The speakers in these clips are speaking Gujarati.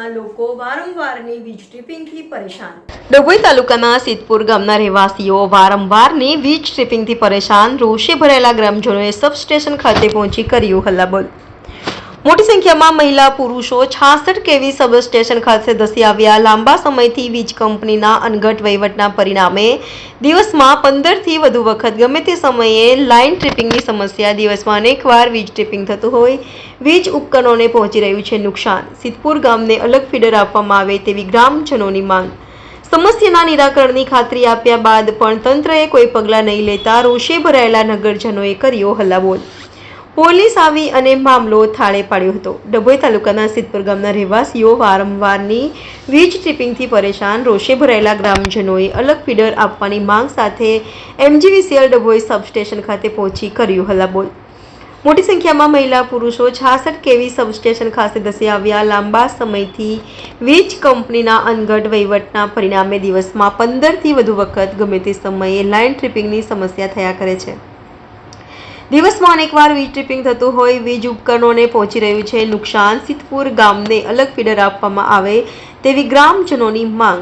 ગામના લોકો વારંવારની વીજ ટ્રીપિંગથી પરેશાન. ડભોઈ તાલુકાના સિદ્ધપુર ગામના રહેવાસીઓ વારંવારની વીજ ટ્રીપિંગથી પરેશાન રોષે ભરાયેલા ગ્રામજનોએ સબસ્ટેશન ખાતે પહોંચી કર્યું હલ્લાબોલ. મોટી સંખ્યામાં મહિલા, પુરુષો છાસઠ કેવી સબસ્ટેશન ખાતે ધસી આવ્યા. લાંબા સમયથી વીજ કંપનીના અનગટ વહીવટના પરિણામે દિવસમાં પંદરથી વધુ વખત ગમે તે સમયે લાઇન ટ્રિપિંગની સમસ્યા. દિવસમાં અનેકવાર વીજ ટ્રિપિંગ થતું હોય. વીજ ઉપકરણોને પહોંચી રહ્યું છે નુકસાન. સિદ્ધપુર ગામને અલગ ફીડર આપવામાં આવે તેવી ગ્રામજનોની માંગ. સમસ્યાના નિરાકરણની ખાતરી આપ્યા બાદ પણ તંત્રએ કોઈ પગલાં નહીં લેતા રોષે ભરાયેલા નગરજનોએ કર્યો હલ્લાબોલ. પોલીસ આવી અને મામલો થાળે પાડ્યો હતો. ડભોઈ તાલુકાના સિદ્ધપુર ગામના રહેવાસીઓ વારંવારની વીજ ટ્રિપિંગથી પરેશાન. રોષે ભરાયેલા ગ્રામજનોએ અલગ ફીડર આપવાની માંગ સાથે એમજીવીસીએલ ડભોઈ સબસ્ટેશન ખાતે પહોંચી કર્યું હલ્લાબોલ મોટી સંખ્યામાં મહિલા પુરુષો છાસઠ કેવી સબસ્ટેશન ખાતે ધસી આવ્યા. લાંબા સમયથી વીજ કંપનીના અનગઢ વહીવટના પરિણામે દિવસમાં પંદરથી વધુ વખત ગમે તે સમયે લાઇન ટ્રિપિંગની સમસ્યા થયા કરે છે. દિવસમાં અનેકવાર વીજ ટ્રિપિંગ થતું હોય, વીજ ઉપકરણોને પહોંચી રહ્યું છે. નુકસાન સિદ્ધપુર ગામને અલગ ફીડર આપવામાં આવે તેવી ગ્રામજનોની માંગ.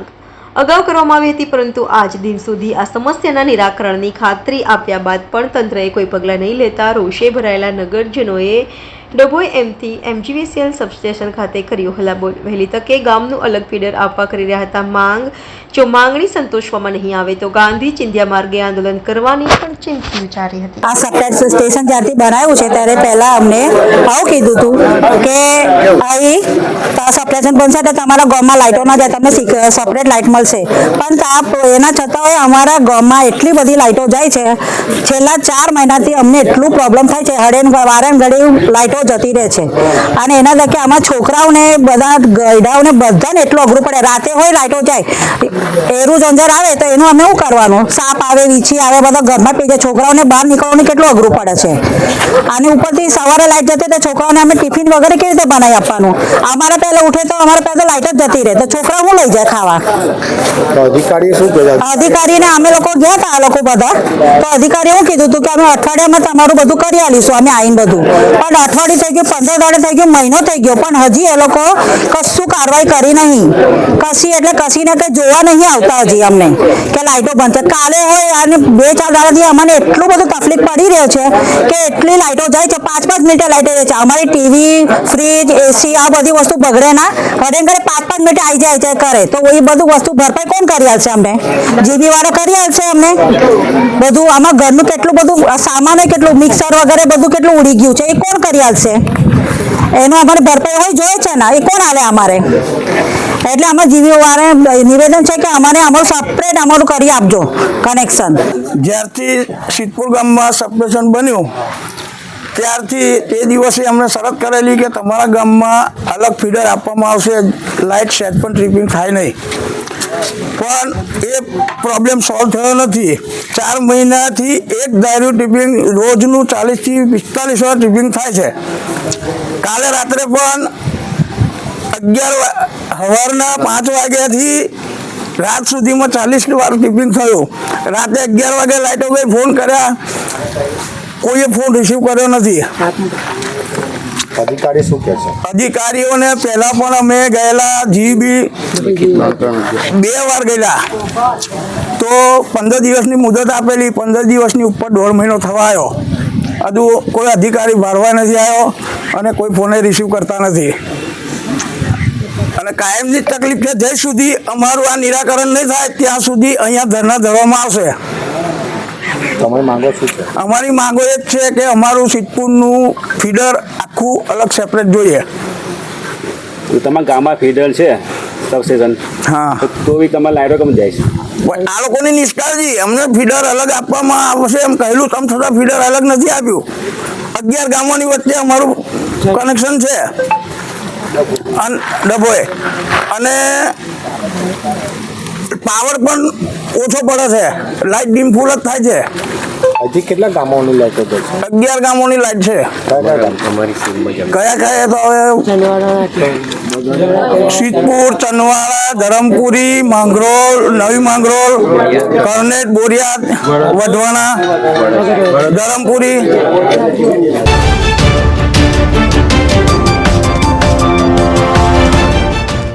અગાઉ કરવામાં આવી હતી, પરંતુ આજ દિન સુધી આ સમસ્યાના નિરાકરણની ખાતરી આપ્યા બાદ પણ તંત્રએ કોઈ પગલાં નહીં લેતા રોષે ભરાયેલા નગરજનોએ ડભોઈ એમથી એમજીવીસીએલ સબસ્ટેશન ખાતે કર્યો હલાબોલ. વહેલી તકે ગામનું અલગ ફીડર આપવા કરી રહ્યા હતા માંગ. જો માંગણી સંતોષવામાં નહીં આવે તો ગાંધી ચિંધ્યા માર્ગે આંદોલન કરવાની પણ ચીમકી ઉચ્ચારી હતી. આ સપ્લાય સ્ટેશન જ્યારથી બનાવ્યું છે ત્યારે પહેલા અમને આવું કીધું હતું કે આ સપ્લાયશન બનશે તો તમારા ગામમાં લાઇટો ના જાય, તમને સેપરેટ લાઇટ મળશે. પણ એના છતાં અમારા ગામમાં એટલી બધી લાઇટો જાય છે. છેલ્લા ચાર મહિનાથી અમને એટલું પ્રોબ્લેમ થાય છે. હડેન વારે ઘડી લાઇટો જતી રહે છે. અને એના ધકે આમાં છોકરાઓને બધા ગયડાઓને બધાને એટલું અઘરું પડે. રાતે હોય લાઇટો જાય. એરું જંજર આવે તો એનું અમે શું કરવાનું? સાપ આવે વીછી આવે બધા ઘરમાં પી જાય. છોકરાઓને બહાર નીકળવાનું કેટલું અઘરું પડે છે. અને ઉપરથી સવારે લાઈટ જતી તો છોકરાઓને અમે ટિફિન વગેરે કેવી રીતે બનાવી આપવાનું? અમારે પહેલા ઉઠે તો અમારે પહેલા લાઈટ જ જતી રહે. તો છોકરાઓ હું લઈ જાય ખાવા? અધિકારીને અમે લોકો ગયા હતા આ લોકો બધા. તો અધિકારી એવું કીધું હતું કે અમે અઠવાડિયામાં તમારું બધું કરી આલીશું. અમે આવીને બધું. પણ અઠવાડિયું થઈ ગયું પંદર દાડે થઈ ગયું મહિનો થઈ ગયો, પણ હજી એ લોકો કશું કાર્યવાહી કરી નહીં. કશી એટલે કશીને કંઈ જોવા નહીં આવતા હજી અમને. કે લાઈટો બંધ છે. કાલે હોય અને બે ચાર દાડાથી અમને એટલું બધું તકલીફ પડી રહ્યો છે કે એટલી લાઈટો જાય છે. પાંચ પાંચ મિનિટે લાઈટો જાય છે. અમારી ટીવી, ફ્રીજ એસી આ બધી વસ્તુ બગડે ના. ઘરે ઘરે પાંચ પાંચ મિનિટે આવી જાય છે કરે. તો એ બધું વસ્તુ ભરપાઈ કોણ કરી આલશે અમને? જીબી વાળો કરી આલશે અમને? બધું આમાં ઘરનું કેટલું બધું સામાન કેટલું, મિક્સર વગેરે બધું કેટલું ઉડી ગયું છે, એ કોણ કરી આલશે એનો અમારે ભરપાઈ હોય જોઈએ છે ને, એ કોણ આલે અમારે? એટલે જીબી વાળા નિવેદન છે કે અમારે અમારું સપરેટ અમારું કરી આપજો કનેક્શન જ્યારથી સિદ્ધપુર ગામમાં સબસ્ટેશન બન્યું, ત્યારથી તે દિવસે અમને શરત કરેલી કે તમારા ગામમાં અલગ ફીડર આપવામાં આવશે લાઇટ સેટ પણ ટ્રીપિંગ થાય નહીં. પણ એ પ્રોબ્લેમ સોલ્વ થયો નથી. ચાર મહિનાથી એક ધાર્યું ટિપિંગ રોજનું ચાલીસથી પિસ્તાલીસ વાર ટિપિંગ થાય છે. કાલે રાત્રે પણ અગિયાર સવારના પાંચ વાગ્યાથી રાત સુધીમાં ચાલીસ વાર ટિપિંગ થયું. રાતે અગિયાર વાગે લાઇટો ગઈ, ફોન કર્યા. કોઈએ ફોન રિસીવ કર્યો નથી. અધિકારી શું કહે છે? અધિકારીઓને પહેલા પણ અમે ગયેલા જીબી બે વાર ગયેલા. તો પંદર દિવસની મુદત આપેલી પંદર દિવસની ઉપર દોઢ મહિનો થવાયો. હજુ કોઈ અધિકારી ભરવા નથી આવ્યો અને કોઈ ફોને રિસીવ કરતા નથી. અને કાયમની તકલીફ છે જ્યાં સુધી અમારું આ નિરાકરણ નહીં થાય ત્યાં સુધી અહીંયા ધરના ધરવામાં આવશે. તમારી માંગો શું છે? અમારી માંગો એ જ છે કે અમારું સિદ્ધપુરનું ફીડર આખું અલગ સેપરેટ જોઈએ. તમારા ગામમાં ફીડર છે સબસ્ટેશન હા. તો બી તમારે લાઈટો કમ જાય છે? આ લોકોની નિષ્કાળજી અમને ફીડર અલગ આપવામાં આવશે એમ કહેલું તમ છતાં ફીડર અલગ નથી આપ્યું. અગિયાર ગામોની વચ્ચે અમારું કનેક્શન છે. અન- ડભોએ અને પાવર પણ ઓછો પડે છે. લાઇટ ડીમ ફૂલ જ થાય છે. હજી કેટલા ગામોની લાઈટો છે અગિયાર ગામોની લાઈટ છે. કયા કયા તો હવે? સિદ્ધપુર ચનવાડા ધરમપુરી માંગરોળ નવી માંગરોળ કરનેટ બોરિયાદ વઢવાણા ધરમપુરી.